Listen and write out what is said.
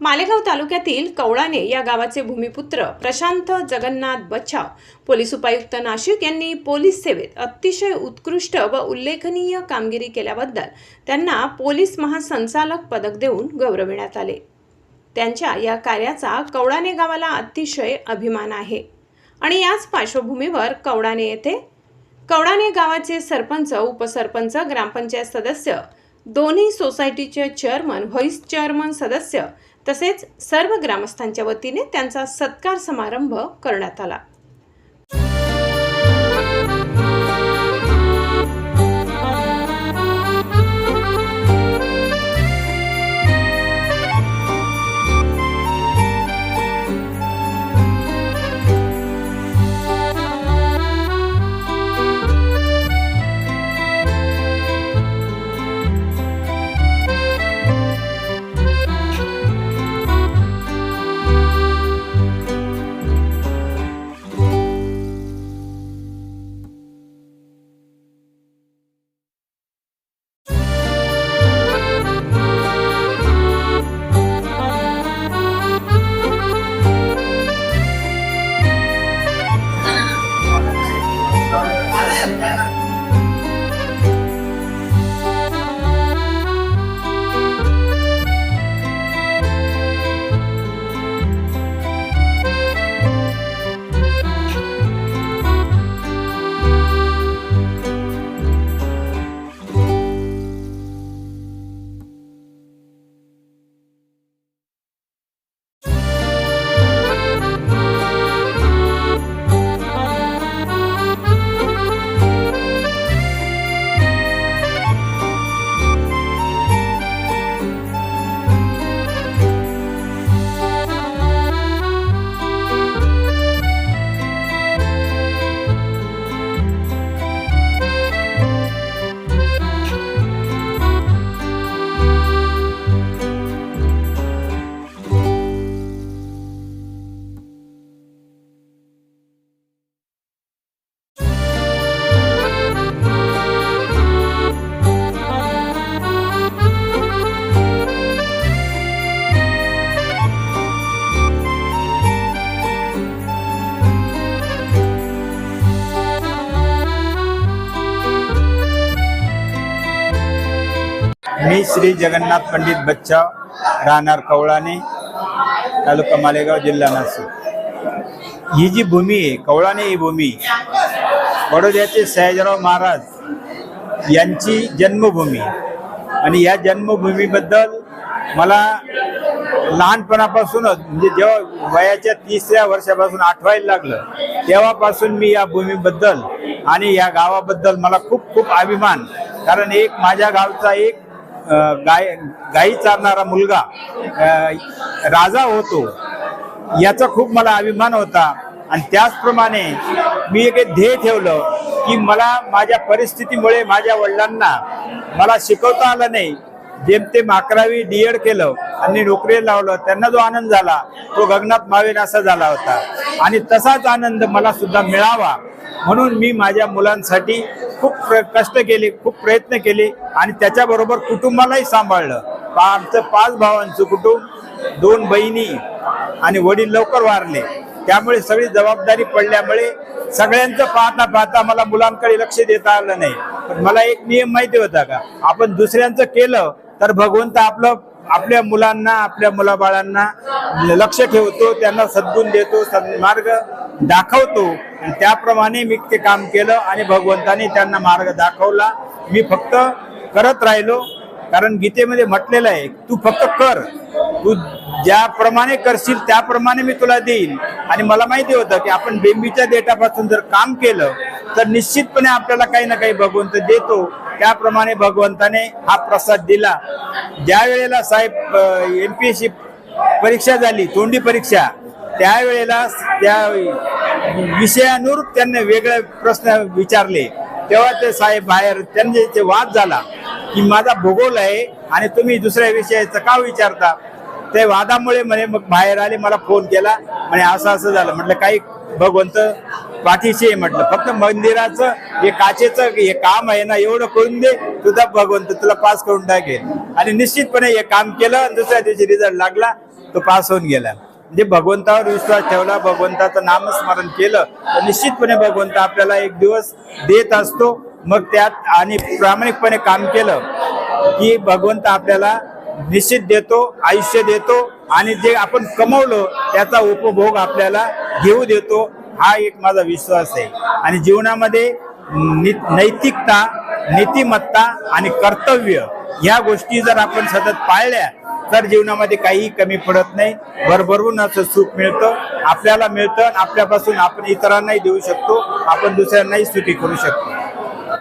मालेगाव तालुक्यातील कवळाने या गावाचे भूमिपुत्र प्रशांत जगन्नाथ बच्छाव पोलीस उपायुक्त नाशिक यांनी पोलीस सेवेत अतिशय उत्कृष्ट व उल्लेखनीय कामगिरी केल्याबद्दल त्यांना पोलीस महासंचालक पदक देऊन गौरविण्यात आले. त्यांच्या या कार्याचा कवळाने गावाला अतिशय अभिमान आहे. आणि याच पार्श्वभूमीवर कवडाने येथे कवडाने गावाचे सरपंच उपसरपंच ग्रामपंचायत सदस्य दोन्ही सोसायटीचे चेअरमन व्हाईस चेअरमन सदस्य तसेच सर्व ग्रामस्थांच्या वतीने त्यांचा सत्कार समारंभ करण्यात आला. मी श्री जगन्नाथ पंडित बच्चा राहणार कवळाने तालुका मालेगाव जिल्हा नाशिक. ही जी भूमी आहे कवळाने ही भूमी बडोद्याचे सयाजीराव महाराज यांची जन्मभूमी. आणि या जन्मभूमीबद्दल मला लहानपणापासूनच म्हणजे जेव्हा वयाच्या तिसऱ्या वर्षापासून आठवायला लागलं तेव्हापासून मी या भूमीबद्दल आणि या गावाबद्दल मला खूप खूप अभिमान. कारण एक माझ्या गावचा एक गाय गाई चारणारा मुलगा राजा होतो. याचा खूप मला अभिमान होता. आणि त्याचप्रमाणे मी एक ध्येय ठेवलं की मला माझ्या परिस्थितीमुळे माझ्या वडिलांना मला शिकवता आलं नाही. जेमतेम अकरावी डी एड केलं आणि नोकरीला लावलं त्यांना जो आनंद झाला तो गगनात मावेन असा झाला होता. आणि तसाच आनंद मला सुद्धा मिळावा. म्हणून मी माझ्या मुलांसाठी खूप प्र- कष्ट केले खूप प्रयत्न केले आणि त्याच्याबरोबर कुटुंबालाही सांभाळलं. आमचं पाच भावांचं कुटुंब दोन बहिणी आणि वडील लवकर वारले. त्यामुळे सगळी जबाबदारी पडल्यामुळे सगळ्यांचं पाहता पाहता मला मुलांकडे लक्ष देता आलं नाही. पण मला एक नियम माहिती होता का? आपण दुसऱ्यांचं केलं तर भगवंत आपलं आपल्या मुलांना आपल्या मुलाबाळांना लक्ष ठेवतो त्यांना सद्गुण देतो सन्मार्ग दाखवतो. आणि त्याप्रमाणे मी ते काम केलं आणि भगवंताने त्यांना मार्ग दाखवला. मी फक्त करत राहिलो कारण गीतेमध्ये म्हटलेलं आहे तू फक्त कर. तू ज्याप्रमाणे करशील त्याप्रमाणे मी तुला देईल आणि मला माहिती होतं की आपण बेंबीच्या देटापासून जर काम केलं तर निश्चितपणे आपल्याला काही ना काही भगवंत देतो. त्याप्रमाणे भगवंताने हा प्रसाद दिला. ज्या वेळेला साहेब एम पी एस सी परीक्षा झाली तोंडी परीक्षा त्यावेळेला त्या विषयानुरूप त्यांनी वेगळे प्रश्न विचारले. तेव्हा ते साहेब बाहेर त्यांचे ते वाद झाला की माझा भूगोल आहे आणि तुम्ही दुसऱ्या विषयाचं का विचारता? ते वादामुळे म्हणे मग बाहेर आले मला फोन केला म्हणे असं असं झालं. म्हटलं काही भगवंत पाठीशी आहे म्हटलं. फक्त मंदिराचं हे काचेचं हे काम आहे ना एवढं करून दे तुझा भगवंत तुला पास करून टाकेल. आणि निश्चितपणे हे काम केलं दुसऱ्या दिवशी रिझल्ट लागला तो पास होऊन गेला. म्हणजे भगवंतावर विश्वास ठेवला भगवंताचं नामस्मरण केलं तर निश्चितपणे भगवंत आपल्याला एक दिवस देत असतो. मग त्यात आणि प्रामाणिकपणे काम केलं की भगवंत आपल्याला निश्चित देतो आयुष्य देतो आणि जे आपण कमवलं त्याचा उपभोग आपल्याला घेऊ देतो हा एक माझा विश्वास आहे. आणि जीवनामध्ये नैतिकता नीतिमत्ता आणि कर्तव्य या गोष्टी जर आपण सतत पाळल्या तर जीवनामध्ये काहीही कमी पडत नाही. भरभरून असं सुख मिळतं आपल्याला मिळतं आणि आपल्यापासून आपण इतरांनाही देऊ शकतो आपण दुसऱ्यांनाही सुखी करू शकतो.